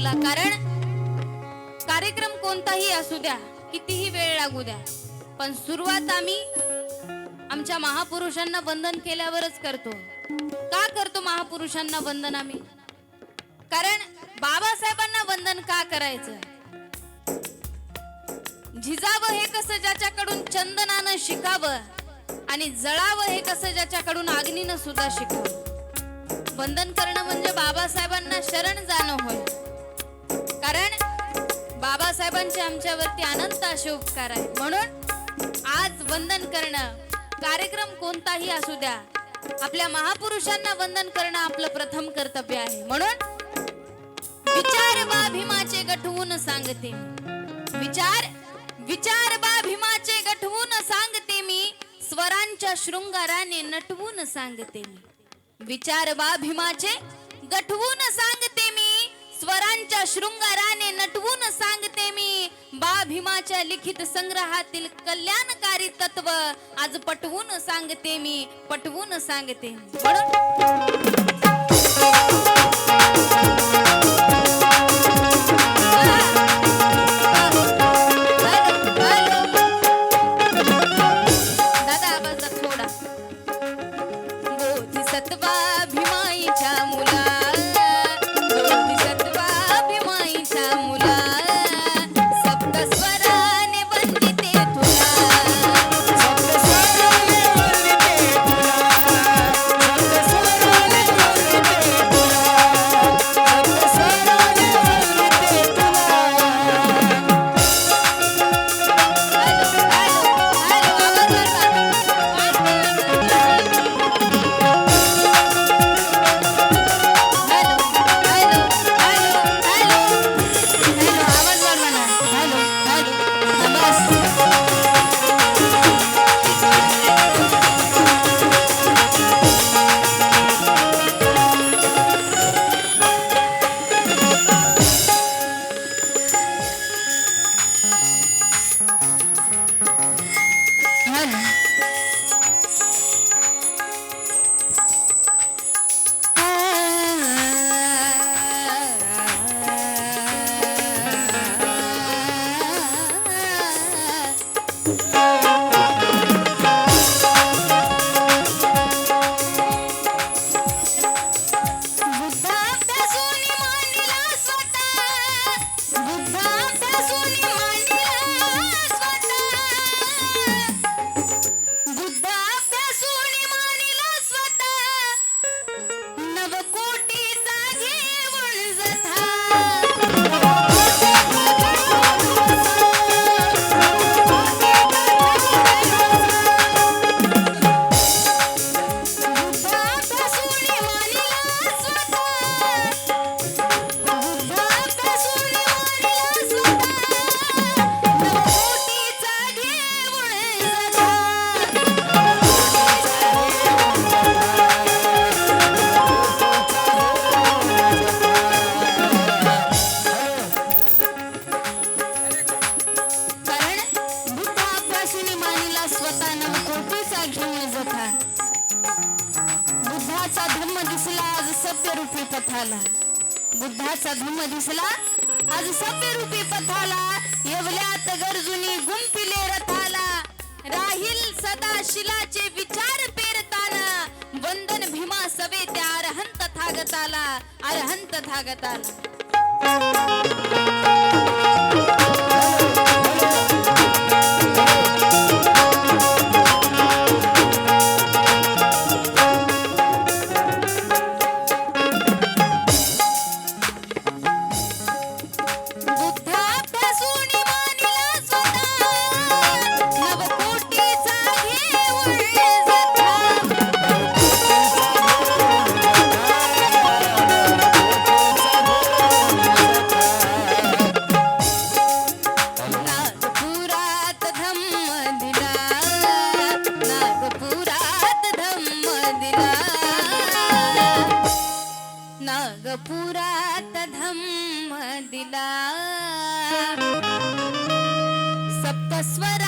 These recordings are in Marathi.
तुला कारण कार्यक्रम कोणताही असू द्या कितीही वेळ लागू द्या पण सुरुवात आम्ही आमच्या महापुरुषांना वंदन केल्यावरच करतो. का करतो महापुरुषांना वंदन आम्ही? कारण बाबासाहेबांना वंदन का करायचं? झिजावं हे कसं ज्याच्याकडून चंदनानं शिकावं आणि जळावं हे कसं ज्याच्याकडून अग्नीनं सुद्धा शिकावं? वंदन करणं म्हणजे बाबासाहेबांना शरण जाणं होय. कारण बाबासाहेबांचे आमच्यावरती अनंत असे उपकार आहे म्हणून आज वंदन करणं कार्यक्रम कोणताही असू द्या आपल्या महापुरुषांना वंदन करणं आपलं प्रथम कर्तव्य आहे. म्हणून विचार बा भीमाचे गठवून सांगते विचार विचार बा भीमाचे गठवून सांगते मी स्वरांच्या शृंगाराने नटवून सांगते मी. विचार बा भीमाचे गठवून सांगते स्वरांच्या शृंगाराने नटवून सांगते मी. बा भीमाच्या लिखित संग्रहातील कल्याणकारी तत्व आज पटवून सांगते मी पटवून सांगते. Bye. tal. सप्तस्वराने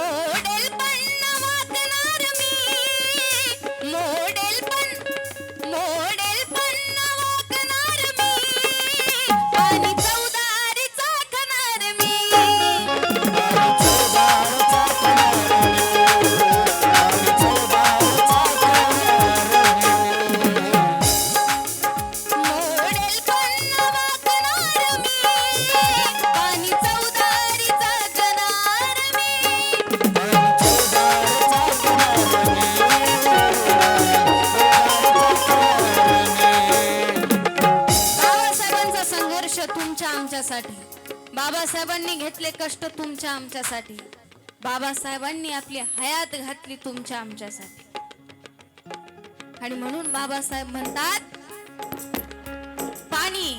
मोडेल तुमच्या आमच्यासाठी. बाबासाहेबांनी आपली हयात घातली तुमच्या आमच्यासाठी. आणि म्हणून बाबासाहेब म्हणतात पाणी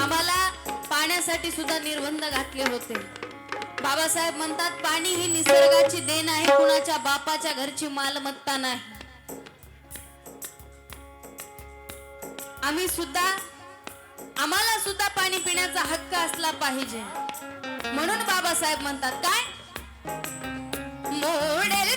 आम्हाला पाण्यासाठी सुद्धा निर्बंध घातले होते. बाबासाहेब म्हणतात पाणी ही निसर्गाची देण आहे कुणाच्या बापाच्या घरची मालमत्ता नाही. आम्ही सुद्धा आम्हाला सुद्धा पाणी पिण्याचा हक्क असला पाहिजे. म्हणून बाबासाहेब म्हणतात काय? मोडेल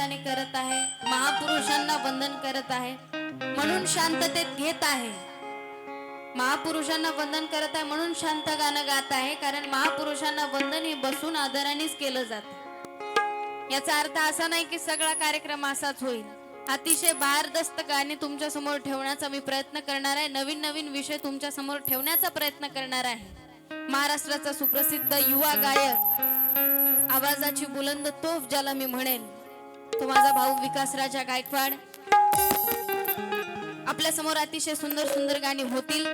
ठिकाणी करत आहे महापुरुषांना वंदन करत आहे म्हणून शांततेत घेत आहे. महापुरुषांना वंदन करत आहे म्हणून शांत गाणं गात आहे कारण महापुरुषांना वंदन हे बसून आदरानेच केलं जात. याचा अर्थ असा नाही की सगळा कार्यक्रम असाच होईल. अतिशय भारदस्त गाणी तुमच्यासमोर ठेवण्याचा मी प्रयत्न करणार आहे. नवीन नवीन विषय तुमच्यासमोर ठेवण्याचा प्रयत्न करणार आहे. महाराष्ट्राचा सुप्रसिद्ध युवा गायक आवाजाची बुलंद तोफ ज्याला मी म्हणेन तो माझा भाऊ विकास राजा गायकवाड. आपल्यासमोर अतिशय सुंदर सुंदर गाणी होतील.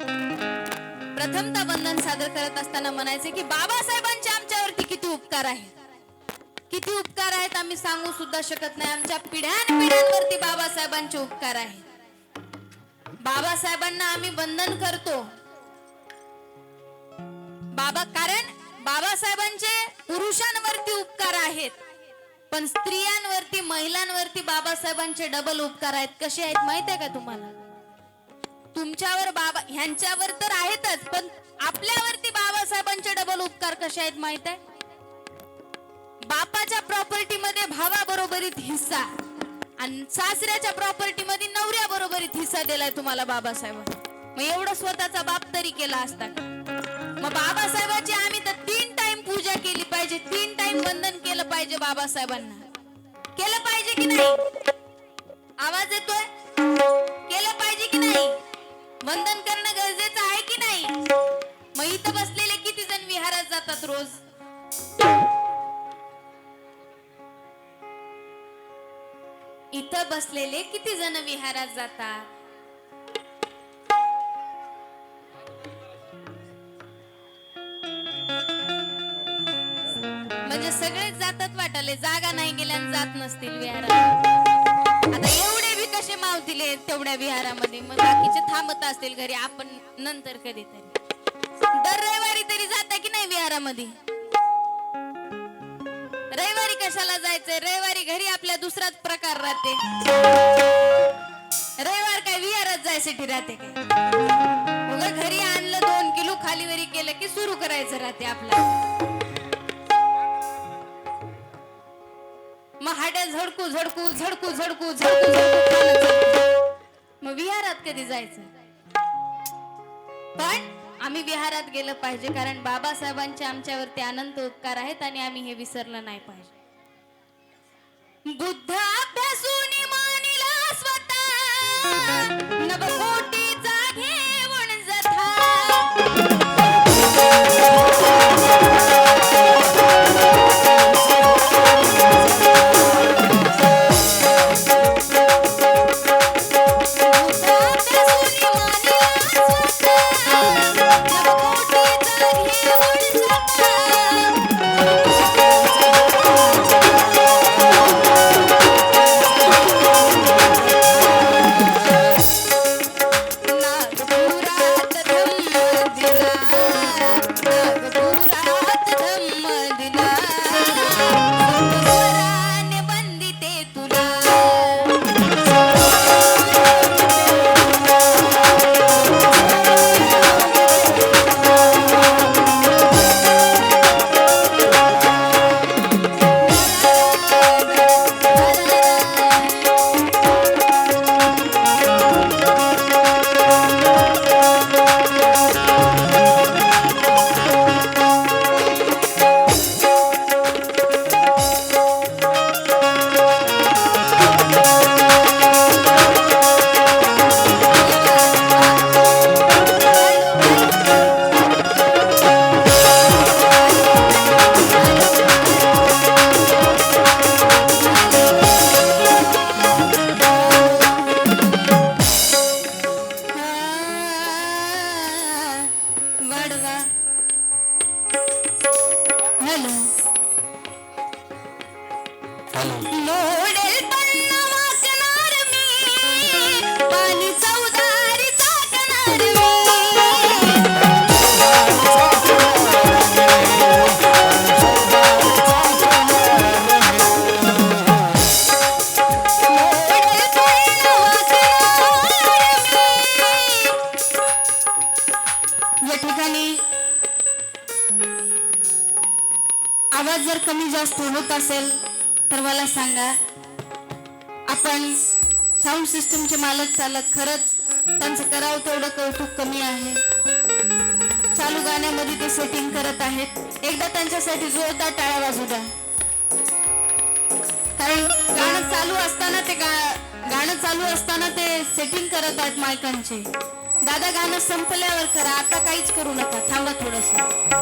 प्रथमता वंदन सादर करत असताना म्हणायचे की बाबासाहेबांचे आमच्यावरती किती उपकार आहेत. किती उपकार आहेत आम्ही सांगू सुद्धा शकत नाही. आमच्या पिढ्यान पिढ्यांवरती बाबासाहेबांचे उपकार आहेत. बाबासाहेबांना आम्ही वंदन करतो. बाबा कारण बाबासाहेबांचे पुरुषांवरती उपकार आहेत. पण स्त्रियांवरती महिलांवरती बाबासाहेबांचे डबल उपकार आहेत. कसे आहेत माहीत आहे का तुम्हाला? तुमच्यावर बाबा ह्यांच्यावर तर आहेतच पण आपल्यावरती बाबासाहेबांचे डबल उपकार कसे आहेत माहीत आहे? बापाच्या प्रॉपर्टी मध्ये भावा बरोबरीत हिस्सा आणि सासऱ्याच्या प्रॉपर्टी मध्ये नवऱ्या बरोबरीत हिस्सा दिलाय तुम्हाला बाबासाहेब. मग एवढं स्वतःचा बाप तरी केला असता मग बाबासाहेबाची आम्ही तर तीन पाहिजे तीन टाइम वंदन केलं पाहिजे बाबासाहेबांना. केलं पाहिजे की नाही? आवाज येतोय? केलं पाहिजे की नाही? वंदन करणं गरजेचं आहे की नाही? मग इथं बसलेले किती जण विहारात जातात रोज? इथं बसलेले किती जण विहारात जातात? म्हणजे सगळेच जातात वाटले जागा नाही गेल्या जात नसतील विहारात. आता एवढे बी कसे मावतील तेवढ्या विहारामध्ये. मग बाकीचे थांबत असतील घरी आपण नंतर कधीतरी. दर रविवारी तरी जाता की नाही विहारामध्ये? रविवारी कशाला जायचंय? रविवारी घरी आपल्या दुसराच प्रकार राहते. रविवार काय विहारात जायसाठी राहते काय? घरी आणलं दोन किलो खालीवरी केलं की सुरू करायचं राहते आपला. हाड्या झडकू झडकू झडकू झडकू झडकू झडकू मग विहारात कधी जायचं? पण आम्ही विहारात गेलं पाहिजे कारण बाबासाहेबांचे आमच्यावरती अनंत उपकार आहेत आणि आम्ही हे विसरलं नाही पाहिजे. बुद्ध अभ्यासून मानिला स्वतः. सांगा आपण साऊंड सिस्टमचे मालक चालक खरंच त्यांचं करावं तेवढं कौतुक कमी आहे. चालू गाण्यामध्ये ते सेटिंग करत आहेत. एकदा त्यांच्यासाठी जोरदार टाळ्या वाजू द्या. कारण गाणं चालू असताना ते गा- गाणं चालू असताना ते सेटिंग करत आहेत मायकांचे दादा गाणं संपल्यावर करा. आता काहीच करू नका. थांबा थोडस.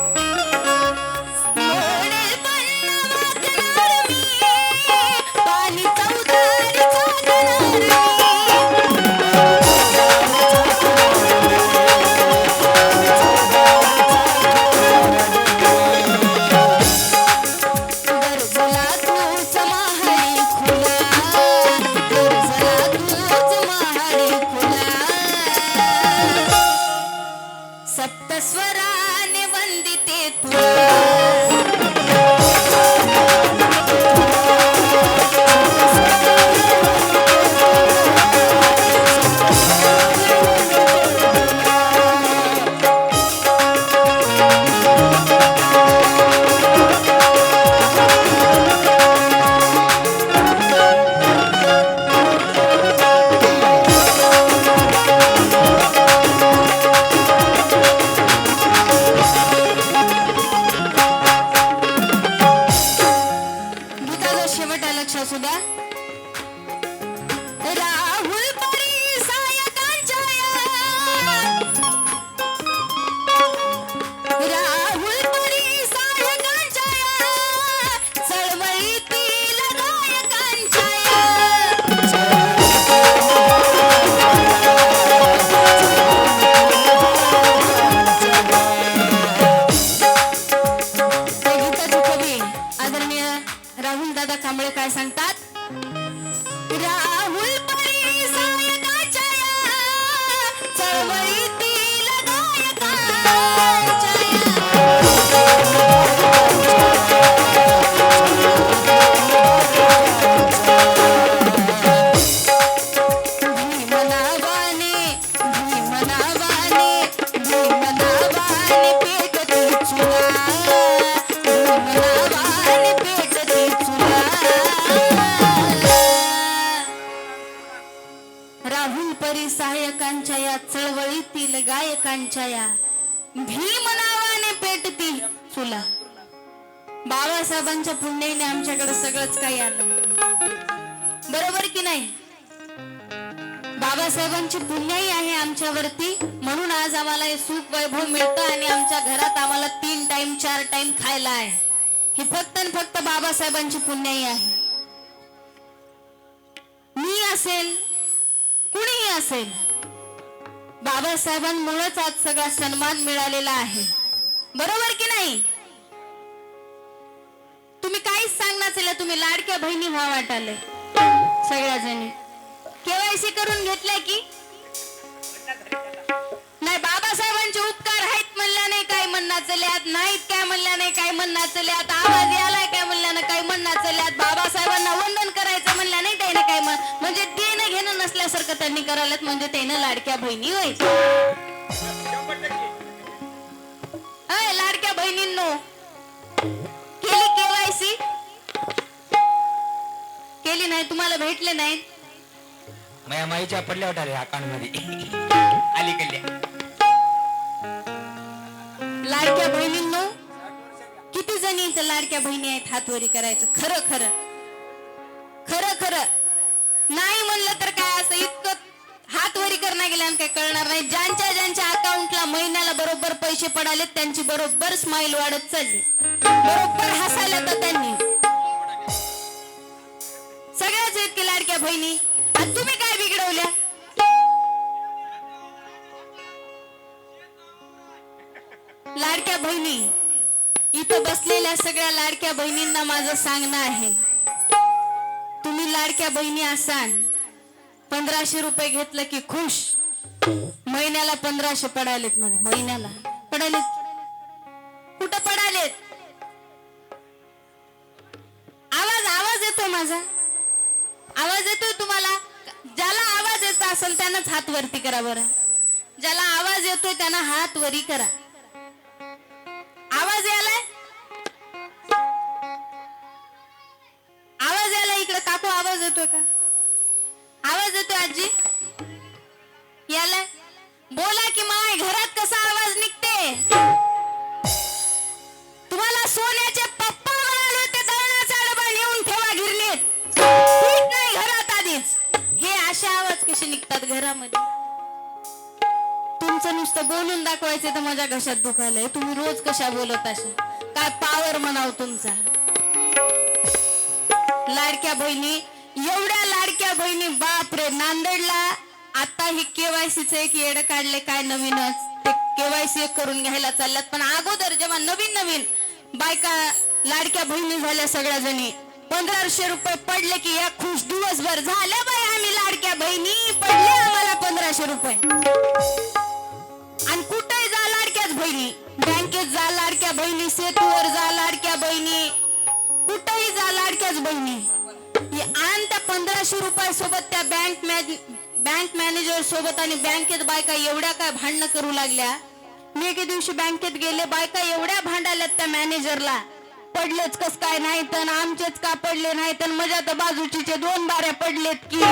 Yeah. चळवळीतील या भीम नावाने पेटती चुला बाबासाहेबांच्या पुण्याने आमच्याकडे सगळंच काही आलं. बरोबर की नाही? बाबासाहेबांची पुण्याही आहे आमच्यावरती म्हणून आज आम्हाला हे सुख वैभव मिळतं आणि आमच्या घरात आम्हाला तीन टाइम चार टाइम खायला आहे. ही फक्त आणि फक्त बाबासाहेबांची पुण्याही आहे. मी असेल कुणीही असेल बाबासाहेबांमुळेच आज सगळा सन्मान मिळालेला आहे. बरोबर की नाही? तुम्ही काहीच सांगणार असेल तुम्ही लाडक्या बहिणी व्हा वाटाले सगळ्या जणी केवायसी करून घेतल्या की? नाही बाबासाहेबांचे उपकार आहेत म्हणल्या नाही काय म्हणणार चल्यात नाहीत काय म्हणल्या नाही काय म्हणणार चल्यात आवाज यालाय काय म्हणल्यानं काय म्हणणार चल्यात बाबासाहेबांना वंदन करायचं म्हणल्या नाही त्याने काय म्हणजे घेणं नसल्यासारखं त्यांनी करायलात म्हणजे त्यानं लाडक्या बहिणी व्हायचं लाडक्या बहिणींनो केली केवायसी केली नाही तुम्हाला भेटले नाही माझ्या माईच्या पडल्या होत्या रे अकाउंटमध्ये अलीकडल्या लाडक्या बहिणींनो किती जणी लाडक्या बहिणी आहेत हातवरी करायचं? खरं खरं. खरं खरं. करणं काय कळणार नाही. ज्यांच्या ज्यांच्या अकाउंटला महिन्याला बरोबर पैसे पडाले त्यांची बरोबर स्माइल वाढत चालली. बरोबर हसायला तर त्यांनी. सगळ्याच आहेत की लाडक्या बहिणी. आणि तुम्ही काय बिघडवल्या? लाडक्या बहिणी इथं बसलेल्या सगळ्या लाडक्या बहिणींना माझं सांगणं आहे. तुम्ही लाडक्या बहिणी असाल पंधराशे रुपये घेतलं की खुश. महिन्याला पंधराशे पडायलेत मध्ये महिन्याला. पडायलेत? कुठं पडायलेत? आवाज आवाज येतो माझा. आवाज येतोय तुम्हाला? ज्याला आवाज येत असेल त्यानंच हात वरती करा बरं. ज्याला आवाज येतोय त्यांना हात वरी करा. आवाज यालाय? आवाज यालाय इकडे. काकू आवाज येतोय का? आवाज येतोय आजी? याला बोला की माय घरात कसा आवाज निघते? तुम्हाला सोन्याचे पप्पा म्हणाले होते दळणाचा डबा नेऊन ठेवा गिरणीत. ठीक नाही घरात आधीच. हे असे आवाज कसे निघतात घरामध्ये? तुमचं नुसतं बोलून दाखवायचं तर माझ्या घशात दुखायलंय तुम्ही रोज कशा बोलत अशा काय पावर म्हणाव तुमचा? लाडक्या बहिणी एवढ्या लाडक्या बहिणी बापरे नांदेडला आता हे केवायसीच एक येड काढले काय नवीनच. ते केवायसी करून घ्यायला चालल्यात. पण अगोदर जेव्हा नवीन नवीन बायका लाडक्या बहिणी झाल्या सगळ्या जणी पंधराशे रुपये पडले की या खुश दिवसभर झाल्या बाई आम्ही लाडक्या बहिणी. पडले आम्हाला पंधराशे रुपये. आणि कुठे जा लाडक्याच बहिणी. बँकेत जा लाडक्या बहिणी सेतूवर जा लाडक्या बहिणी. कुठेही जा लाडक्याच बहिणी. हे आण त्या पंधराशे रुपये सोबत त्या बँक बँक मॅनेजर सोबत आणि बँकेत बायका एवढ्या काय भांडणं करू लागल्या? मी एके दिवशी बँकेत गेले बायका एवढ्या भांडाल्यात त्या मॅनेजरला. पडलेच कस काय नाही तर आमचेच का पडले नाही तर माझ्या तर बाजूचीचे दोन बाऱ्या पडलेत की.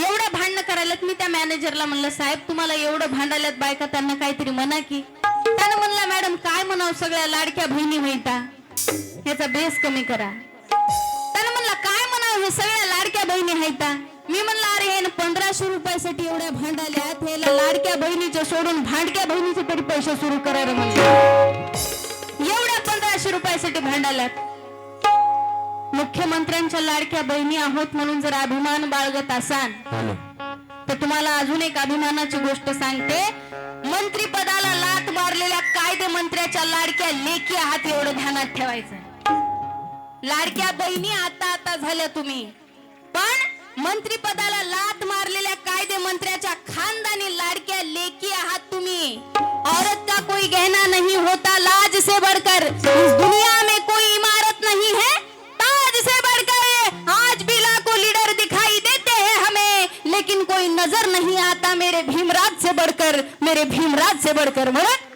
एवढं भांडणं करायलात मी त्या मॅनेजरला म्हणलं साहेब तुम्हाला एवढं भांडायलात बायका त्यांना काहीतरी म्हणा की. त्यानं म्हणला मॅडम काय म्हणावं सगळ्या लाडक्या बहिणी म्हणता? याचा बेस कमी करा. त्यानं म्हणला काय म्हणावं हे सगळ्या लाडक्या बहिणी हायता मी म्हणलं अरे हे पंधराशे रुपयासाठी एवढ्या भांडाल्यात. ह्याला लाडक्या बहिणीच्या सोडून भांडक्या बहिणीचे तरी पैसे सुरू करायला म्हणलं. एवढ्या पंधराशे रुपयासाठी भांडाल्यात. मुख्यमंत्र्यांच्या लाडक्या बहिणी आहोत म्हणून जर अभिमान बाळगत असाल तर तुम्हाला अजून एक अभिमानाची गोष्ट सांगते. मंत्री पदाला लात मारलेल्या कायदे मंत्र्याच्या लाडक्या लेखी आहात एवढं ध्यानात ठेवायचं. लाडक्या बहिणी आता आता झाल्या तुम्ही. मंत्री पदाला लात मारलेल्या कायदे मंत्र्याच्या खानदानी लाडक्या लेखी आहात तुम्ही. औरत का कोई गहना नहीं होता लाज से बढ़कर? इस दुनिया में कोई इमारत नहीं है? ताज से बढ़कर आज भी लाखों लीडर दिखाई देते हैं हमें। लेकिन कोई नज़र नहीं आता मेरे भीमराज से बढ़कर। मेरे भीमराज से बढ़कर म्हणून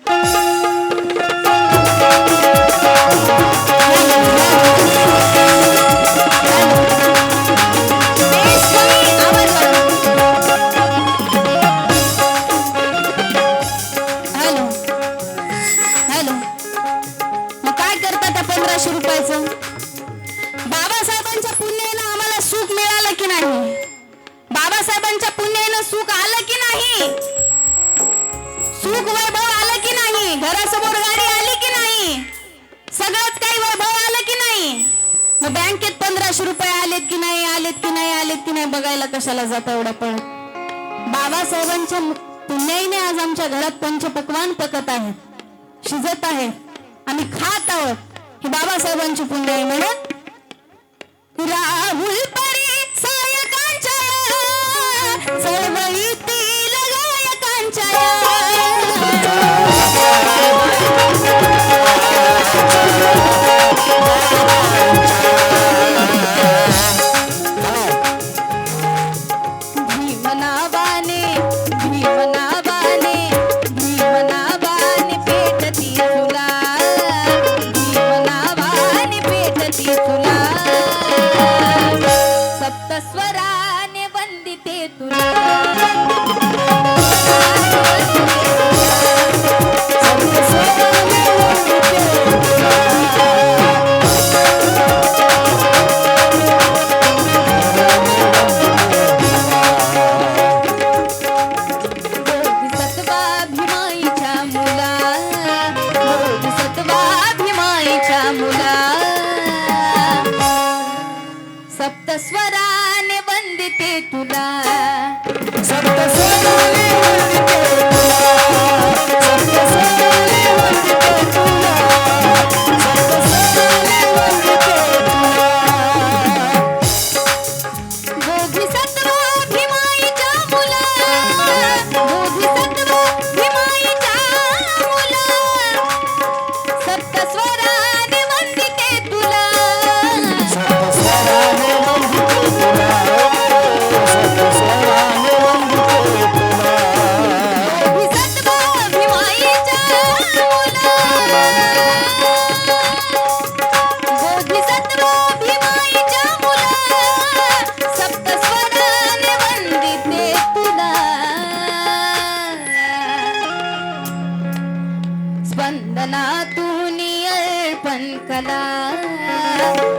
सुख वैभव आलं की नाही? घरासमोर गाडी आली की नाही? सगळंच काही वैभव आलं की नाही? मग बँकेत पंधराशे रुपये आलेत की नाही आलेत की नाही आलेत की नाही बघायला कशाला जात एवढा पण? बाबासाहेबांच्या पुण्याईने आज आमच्या घरात पंचपक्वान पकत आहेत. शिजत आहेत. आम्ही खात आहोत. ही बाबासाहेबांची पुण्याई म्हणून. राहुल परी सायकांच्या चळवळी स्पंदनातून अर्पण कला.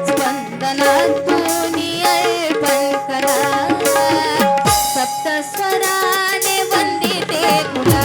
स्पंदनातून अर्पण कला. सप्तस्वराने वंदिते तुला.